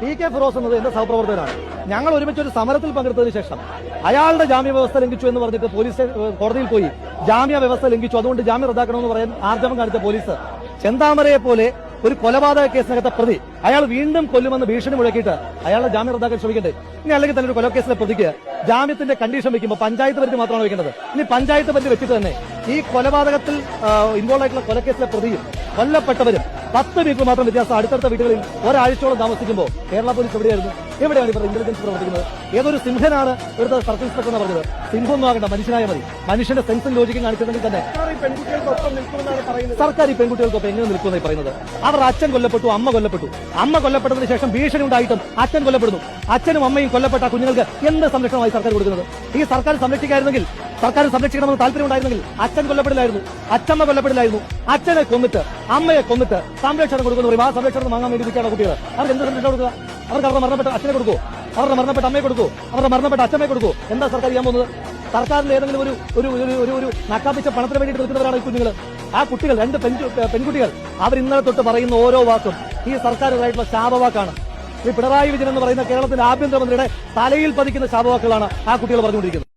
T K Firoz എന്നത് എന്റെ സഹപ്രവർത്തകനാണ്. ഞങ്ങൾ ഒരുമിച്ച് ഒരു സമരത്തിൽ പങ്കെടുത്തതിന് ശേഷം അയാളുടെ ജാമ്യ വ്യവസ്ഥ ലംഘിച്ചു എന്ന് പറഞ്ഞിട്ട് പോലീസ് കോടതിയിൽ പോയി. ജാമ്യ വ്യവസ്ഥ ലംഘിച്ചു. അതുകൊണ്ട് ജാമ്യം റദ്ദാക്കണമെന്ന് പറയാൻ ആർജവം കാണിച്ച പോലീസ്. ചെന്താമരയെ പോലെ ഒരു കൊലപാതക കേസിനകത്തെ പ്രതി അയാൾ വീണ്ടും കൊല്ലുമെന്ന് ഭീഷണി മുഴക്കിയിട്ട് അയാളുടെ ജാമ്യം റദ്ദാക്കാൻ ശ്രമിക്കട്ടെ. ഇനി അല്ലെങ്കിൽ തന്നെ ഒരു കൊലക്കേസിലെ പ്രതിക്ക് ജാമ്യത്തിന്റെ കണ്ടീഷൻ വെക്കുമ്പോൾ പഞ്ചായത്ത് പരിധി മാത്രമാണ് വെക്കേണ്ടത്. ഇനി പഞ്ചായത്ത് പരിധി വെച്ചിട്ട് തന്നെ ഈ കൊലപാതകത്തിൽ ഇൻവോൾവ് ആയിട്ടുള്ള കൊലക്കേസിലെ പ്രതിയും കൊല്ലപ്പെട്ടവരും പത്ത് മീറ്റർ മാത്രം വ്യത്യാസം അടുത്തടുത്ത വീടുകളിൽ ഒരാഴ്ചയോളം താമസിക്കുമ്പോൾ കേരള പോലീസ് എവിടെയായിരുന്നു? എവിടെയാണ് ഇവർ ഇന്റലിജൻസ് പ്രവർത്തിക്കുന്നത്? ഏതൊരു സിംഹനാണ് ഇവിടുത്തെ സർക്കിൾ ഇൻസ്പെക്ടർ എന്ന് പറഞ്ഞത്? സിംഹം ആകണ്ട മനുഷ്യനായ മതി. മനുഷ്യന്റെ സെൻസും ലോജിക്കും കാണിച്ചിട്ടുണ്ടെങ്കിൽ തന്നെ സർക്കാർ ഈ പെൺകുട്ടികൾക്കൊപ്പം എങ്ങനെ നിൽക്കുമെന്നായി പറയുന്നത്? അവർ അച്ഛൻ കൊല്ലപ്പെട്ടു അമ്മ കൊല്ലപ്പെട്ടു. അമ്മ കൊല്ലപ്പെട്ടതിന് ശേഷം ഭീഷണി ഉണ്ടായിട്ടും അച്ഛൻ കൊല്ലപ്പെടുന്നു. അച്ഛനും അമ്മയും കൊല്ലപ്പെട്ട കുഞ്ഞുങ്ങൾക്ക് എന്ത് സംരക്ഷണമായി സർക്കാർ കൊടുക്കുന്നത്? ഈ സർക്കാർ സംരക്ഷിക്കായിരുന്നെങ്കിൽ സർക്കാർ സംരക്ഷിക്കണമെന്ന് താല്പര്യം ഉണ്ടായിരുന്നെങ്കിൽ അച്ഛൻ കൊല്ലപ്പെടില്ലായിരുന്നു. അച്ഛമ്മ കൊല്ലപ്പെടില്ലായിരുന്നു. അച്ഛനെ കൊന്നിട്ട് അമ്മയെ കൊന്നിട്ട് സംരക്ഷണം കൊടുക്കുന്നു. പറയും ആ സംരക്ഷണം വാങ്ങാൻ വേണ്ടി നിൽക്കുകയാണ് കുട്ടികൾ. അവർക്ക് എന്ത് സംരക്ഷണം കൊടുക്കുക? അവർക്ക് അവരുടെ മരണപ്പെട്ട അച്ഛനെ കൊടുക്കൂ. അവരുടെ മരണപ്പെട്ട അമ്മയെ കൊടുക്കൂ. അവരുടെ മരണപ്പെട്ട അച്ഛമ്മയെ കൊടുക്കൂ. എന്താ സർക്കാർ ചെയ്യാൻ പോകുന്നത്? സർക്കാരിന്റെ ഏതെങ്കിലും ഒരു ഒരു ഒരു ഒരു നക്കാപ്പിച്ച പണത്തിന് വേണ്ടിയിട്ട് നിൽക്കുന്നവരാണ് ഈ കുഞ്ഞുങ്ങൾ. ആ കുട്ടികൾ രണ്ട് പെൺകു- പെൺകുട്ടികൾ അവർ ഇന്നലെ തൊട്ട് പറയുന്ന ഓരോ വാക്കും ഈ സർക്കാരുകളായിട്ടുള്ള ശാപവാക്കാണ്. ഈ പിണറായി വിജയൻ എന്ന് പറയുന്ന കേരളത്തിന്റെ ആഭ്യന്തരമന്ത്രിയുടെ തലയിൽ പതിക്കുന്ന ശാപവാക്കുകളാണ് ആ കുട്ടികൾ പറഞ്ഞുകൊണ്ടിരിക്കുന്നത്.